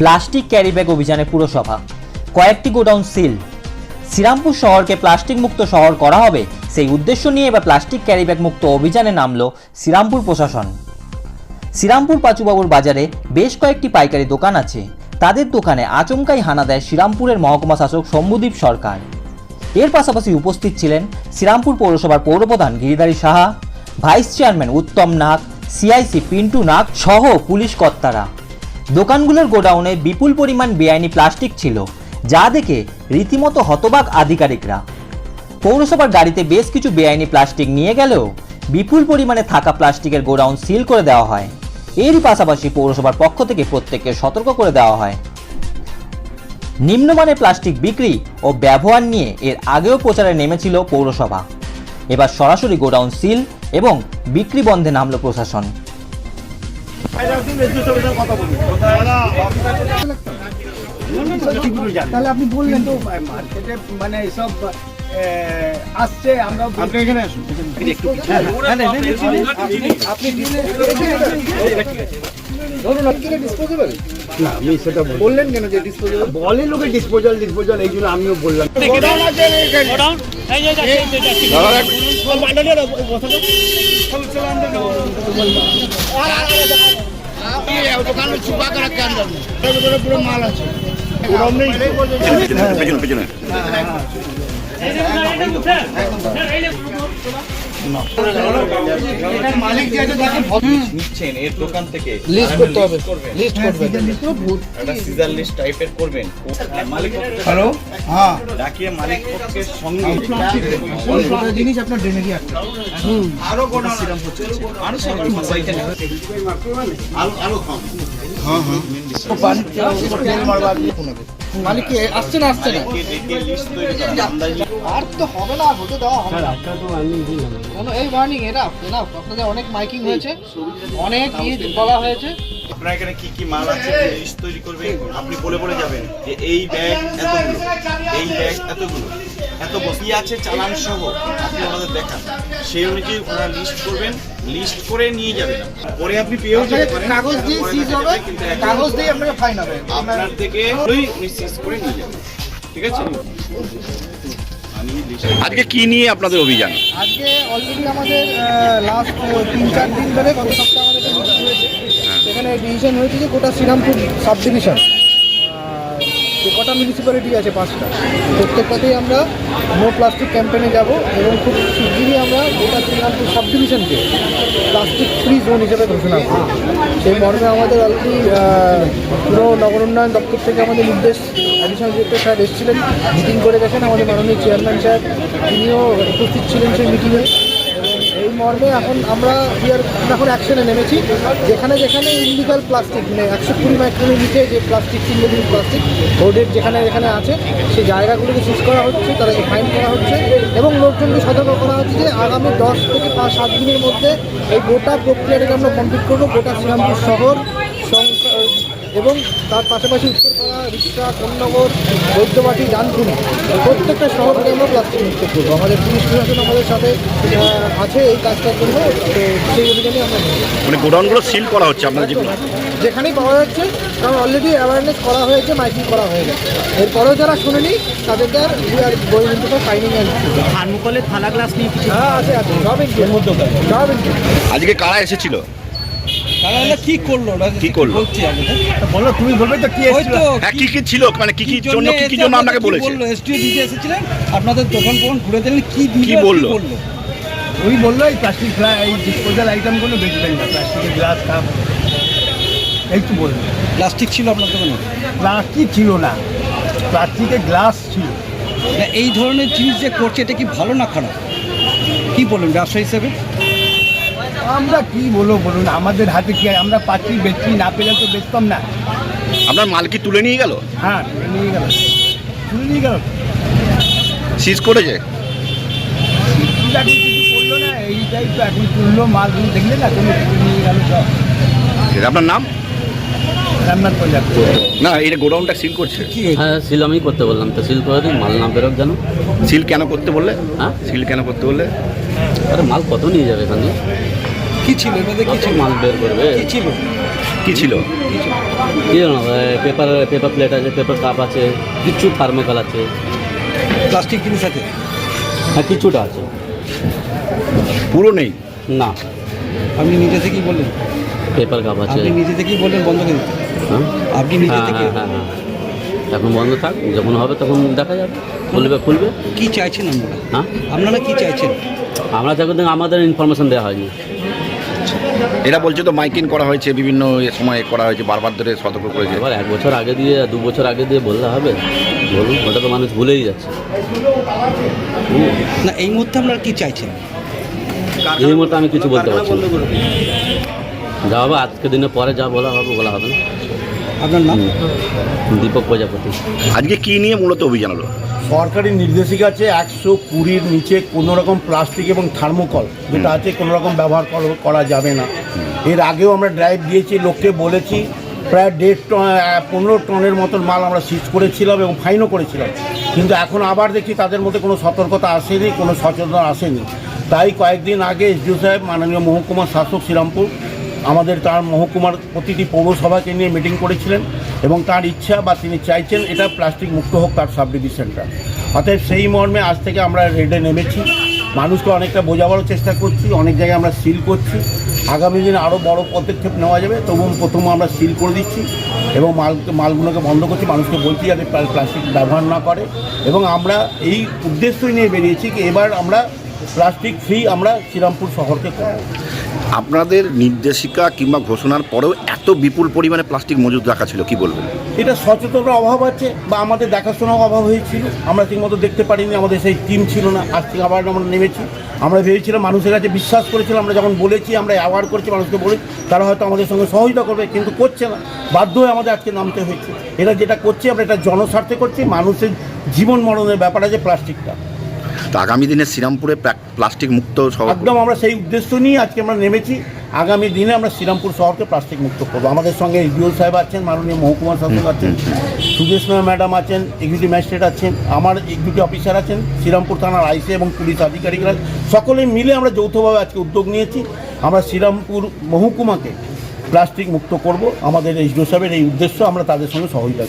Plastic carry bag অভিযানে পুরসভা। কয়েকটি গোডাউন সিল। শ্রীরামপুর শহরকে প্লাস্টিক মুক্ত শহর করা হবে, সেই উদ্দেশ্য নিয়ে এবার প্লাস্টিক ক্যারিব্যাগ মুক্ত অভিযানে নামলো শ্রীরামপুর প্রশাসন। শ্রীরামপুর পাচুবাবুর বাজারে বেশ কয়েকটি পাইকারি দোকান আছে। তাদের দোকানে আচমকাই হানা দেয় শ্রীরামপুরের মহকুমা শাসক শম্ভুদীপ সরকার। এর পাশাপাশি উপস্থিত ছিলেন শ্রীরামপুর পৌরসভার পৌরপ্রধান Giridhari Saha, vice chairman Uttam Nag, CIC Pintu Nag সহ পুলিশ কর্তারা। দোকানগুলোর গোডাউনে বিপুল পরিমাণ বেআইনি প্লাস্টিক ছিল, যা দেখে রীতিমতো হতবাক আধিকারিকরা। পৌরসভার গাড়িতে বেশ কিছু বেআইনি প্লাস্টিক নিয়ে গেলেও বিপুল পরিমাণে থাকা প্লাস্টিকের গোডাউন সিল করে দেওয়া হয়। এরই পাশাপাশি পৌরসভার পক্ষ থেকে প্রত্যেককে সতর্ক করে দেওয়া হয়। নিম্নমানের প্লাস্টিক বিক্রি ও ব্যবহার নিয়ে এর আগেও প্রচারে নেমেছিল পৌরসভা। এবার সরাসরি গোডাউন সিল এবং বিক্রি বন্ধে নামল প্রশাসন। তাহলে আপনি বললেন তো মার্কেটে মানে এসব আসছে আমরা আপনি এখানে আসুন আপনি ডিসপোজেবল না আমি সেটা বললেন কেন যে ডিসপোজেবল বলে লোকে ডিসপোজাল ডিসপোজাল এই জন্য আমিও বললাম পুরো মাল আছে পেছনে পেছনে মালিক যে তাকে নিচ্ছেন এর দোকান থেকে। লিস্ট করতে হবে। লিস্ট করবে একটা সিজার লিস্ট টাইপের করবেন। মালিক হ্যালো হ্যাঁ ডাকিয়ে মালিক পক্ষের সঙ্গে কত জিনিস আপনার ড্রেনেরই আছে। আরও সিরাম হচ্ছে আরও সব মোবাইলটা মালিক কি আসছে না আসছে না আর তো হবে না হতে দেওয়া হবে না কোনো এই ওয়ার্নিং এনাফ এনাফ আপনাদের অনেক মাইকিং হয়েছে অনেক ইয়ে বলা হয়েছে আপনার এখানে কি কি মাল আছে তৈরি করবেন আপনি বলে বলে যাবেন যে এই ব্যাগ এতগুলো এই ব্যাগ এতগুলো এত বস- কি আছে চালান সহ আপনি আমাদের দেখান। সেই অনুযায়ী ওনারা লিস্ট করবেন লিস্ট করে নিয়ে যাবেন। পরে আপনি পেয়েও যেতে পারেন। কাগজ দিয়ে সিজ হবে কাগজ দিয়ে আপনাকে ফাইন হবে। আপনার থেকে ওই উনি সিজ করে নিয়ে যাবেন। ঠিক আছে? আজকে কি নিয়ে আপনাদের অভিযান? আজকে অলরেডি আমাদের লাস্ট তিন চার দিন ধরে গত সপ্তাহে আমাদের হয়েছে। সেখানে ডিসিশন হয়েছে যে গোটা শ্রীরামপুর সাব ডিভিশন যে কটা মিউনিসিপ্যালিটি আছে পাঁচটা, প্রত্যেকটাতেই আমরা নো প্লাস্টিক ক্যাম্পেনে যাব এবং খুব শিগগিরই আমরা গোটা শ্রীরামপুর সাব ডিভিশনকে প্লাস্টিক ফ্রি জোন হিসেবে ঘোষণা করি সেই মর্মে আমাদের অলরেডি পুরো নগর উন্নয়ন দপ্তর থেকে আমাদের নির্দেশ অ্যাডিশনাল ডিরেক্টর স্যার এসেছিলেন। মিটিং করে গেছেন আমাদের মাননীয় চেয়ারম্যান স্যার তিনিও উপস্থিত ছিলেন সেই মিটিংয়ে মর্মে এখন আমরা ইয়ার এখন অ্যাকশনে নেমেছি। যেখানে যেখানে ইলিগাল প্লাস্টিক মানে একশো কুড়ি মাইক্রোনের নিচে যে প্লাস্টিক সিঙ্গেল প্লাস্টিক রোডের যেখানে যেখানে আছে, সেই জায়গাগুলোকে সিজ করা হচ্ছে তাদেরকে ফাইন করা হচ্ছে, এবং লোকজনকে সতর্ক করা হচ্ছে যে আগামী দশ থেকে পাঁচ, সাত দিনের মধ্যে এই গোটা প্রক্রিয়াটাকে আমরা কমপ্লিট করব, গোটা শ্রীরামপুর শহর এবং তার পাশাপাশি উত্তরপাড়া রিক্সা কোন্নগর বৈদ্যবাটি ডানকুনি প্রত্যেকটা শহরকে আমরা প্লাস্টিক মুক্ত করব। আমাদের পুলিশ প্রশাসন আমাদের সাথে আছে এই কাজটার জন্য তো সেই অভিযানে আমরা মানে গোডাউনগুলো সিল করা হচ্ছে আপনাদের যেগুলো? যেখানেই পাওয়া যাচ্ছে কারণ অলরেডি অ্যাওয়ারনেস করা হয়েছে মাইকিং করা হয়ে গেছে এরপরেও যারা শুনেনি তাদেরকে আর দ্য ফাইনিং থার্মোকলের থালা গ্লাস নিয়ে হ্যাঁ আছে আছে সব ইনক্লুড সব include। আজকে কারা এসেছিল? তারা কি করল? কি করল? বলছি তুমি বলবে তো কি ওই হ্যাঁ কি কি ছিল? মানে কি কি জন্য কি কি জন্য আপনাকে বলেছে? বলল? এসটিও দিতে এসেছিলেন আপনাদের দোকান ফোন ঘুরে দিলেন কি কি বলল? বলল এই প্লাস্টিক এই ডিসপোজাল আইটেমগুলো বেচবেন না প্লাস্টিকের গ্লাস কাপ এই তো বলল। প্লাস্টিক ছিল আপনার দোকানে? প্লাস্টিক ছিল না। প্লাস্টিকের গ্লাস ছিল। না, এই ধরনের জিনিস যে করছে এটা কি ভালো না খারাপ? কি বলবেন ব্যবসা হিসেবে? আমরা কি বলব বলুন আমাদের হাতে কি আমরা পাচ্ছি বেচছি না পেলে তো বেচতাম না। আপনার মাল কি তুলে নিয়ে গেল? হ্যাঁ তুলে নিয়ে গেল। তুলে নিয়ে গেল। সিজ করেছে? ঠিক কিছু করল না? এইটাই তো এখন তুললো মাল। দেখলে না তুমি তুলে নিয়ে গেল সব। আপনার নাম? না এটা গোডাউনটা সিল করছে। হ্যাঁ সিল আমি করতে বললাম তো। সিল করে দিন মাল না বেরোক যেন। সিল কেন করতে বললে? হ্যাঁ? সিল কেন করতে বললে? আরে মাল কত নিয়ে যাবে এখান কি ছিল? এর কি ছিল? মাল বের করবে। কি ছিল? কি ছিল? কি জানো পেপার পেপার প্লেট আছে পেপার কাপ আছে কিছু থার্মোকল আছে। প্লাস্টিক জিনিস আছে? হ্যাঁ কিছুটা আছে। পুরো নেই? না। আপনি নিজে থেকেই বললেন। পেপার কাপ আছে। আপনি নিজে থেকেই বললেন বন্ধ করে দিতে। হ্যাঁ? আপনি নিজে হ্যাঁ থেকে হ্যাঁ হ্যাঁ হ্যাঁ। এখন বন্ধ থাক যখন হবে তখন দেখা যাবে। খুলবে খুলবে। কি চাইছেন আপনারা? হ্যাঁ? আপনারা কি চাইছেন? আমরা যখন আমাদের ইনফরমেশন দেওয়া হয়নি। এরা বলছে তো মাইকিং করা হয়েছে বিভিন্ন সময়ে করা হয়েছে বারবার ধরে সতর্ক করেছে। এবার এক বছর আগে দিয়ে দু বছর আগে দিয়ে বললে হবে। বলুন ওটা তো মানুষ ভুলেই যাচ্ছে। না এই মুহূর্তে আপনারা কি চাইছেন? এই মুহূর্তে আমি কিছু বলতে পারছি না। যা হবে আজকে দিনে পরে যা বলা হবে বলা হবে না। আপনার নাম? দীপক প্রজাপতি। আজকে কি নিয়ে মূলত অভিযান হলো? সরকারি নির্দেশিকা আছে একশো কুড়ির নিচে কোনো রকম প্লাস্টিক এবং থার্মোকল যেটা আছে কোনো রকম ব্যবহার করা যাবে না। এর আগেও আমরা ড্রাইভ দিয়েছি লোককে বলেছি প্রায় দেড় টন পনেরো টনের মতন মাল আমরা সিজ করেছিলাম এবং ফাইনও করেছিলাম। কিন্তু এখন আবার দেখি তাদের মধ্যে কোনো সতর্কতা আসেনি কোনো সচেতনতা আসেনি। তাই কয়েকদিন আগে এসডিও সাহেব মাননীয় মহকুমা শাসক শ্রীরামপুর আমাদের তার মহকুমার প্রতিটি পৌরসভাকে নিয়ে মিটিং করেছিলেন এবং তার ইচ্ছা বা তিনি চাইছেন এটা প্লাস্টিক মুক্ত হোক তার সাব ডিভিশনটা অতএব সেই মর্মে আজ থেকে আমরা রেডে নেমেছি। মানুষকে অনেকটা বোঝাবার চেষ্টা করছি, অনেক জায়গায় আমরা সিল করছি। আগামী দিনে আরও বড় পদক্ষেপ নেওয়া যাবে, তবু প্রথম আমরা সিল করে দিচ্ছি এবং মাল, মালগুলোকে বন্ধ করছি। মানুষকে বলছি যাতে প্লাস্টিক ব্যবহার না করে এবং আমরা এই উদ্দেশ্যই নিয়ে বেরিয়েছি কি এবার আমরা প্লাস্টিক ফ্রি আমরা শ্রীরামপুর শহরকে করব। আপনাদের নির্দেশিকা কিংবা ঘোষণার পরেও এত বিপুল পরিমাণে প্লাস্টিক মজুদ রাখা ছিল, কি বলবেন? এটা সচেতনতার অভাব আছে বা আমাদের দেখাশোনার অভাব হয়েছিল। আমরা ঠিকমতো দেখতে পারিনি, আমাদের সেই টিম ছিল না। আজ থেকে আবার আমরা নেমেছি। আমরা ভেবেছিলাম, মানুষের কাছে বিশ্বাস করেছিলাম, আমরা যখন বলেছি, আমরা অ্যাওয়ার্ড করেছি, মানুষকে বলি তারা হয়তো আমাদের সঙ্গে সহযোগিতা করবে, কিন্তু করছে না। বাধ্য হয়ে আমাদের আজকে নামতে হয়েছে। এটা যেটা করছে, আমরা এটা জনস্বার্থে করছি। মানুষের জীবন মরণের ব্যাপার আছে প্লাস্টিকটা। তো আগামী দিনে শ্রীরামপুরে প্লাস্টিক মুক্ত শহর একদম আমরা সেই উদ্দেশ্য নিয়ে আজকে আমরা নেমেছি। আগামী দিনে আমরা শ্রীরামপুর শহরকে প্লাস্টিক মুক্ত করব। আমাদের সঙ্গে এসডিও সাহেব আছেন মাননীয় মহকুমা শাসক আছেন সুদেশমা ম্যাডাম আছেন এক্সিকিউটিভ ম্যাজিস্ট্রেট আছেন আমার এক্সিকিউটিভ অফিসার আছেন শ্রীরামপুর থানার আইসি এবং পুলিশ আধিকারিকরা সকলে মিলে আমরা যৌথভাবে আজকে উদ্যোগ নিয়েছি। আমরা শ্রীরামপুর মহকুমাকে প্লাস্টিক মুক্ত করব। আমাদের এসডিও সাহেবের এই উদ্দেশ্য আমরা তাদের সঙ্গে সহযোগিতা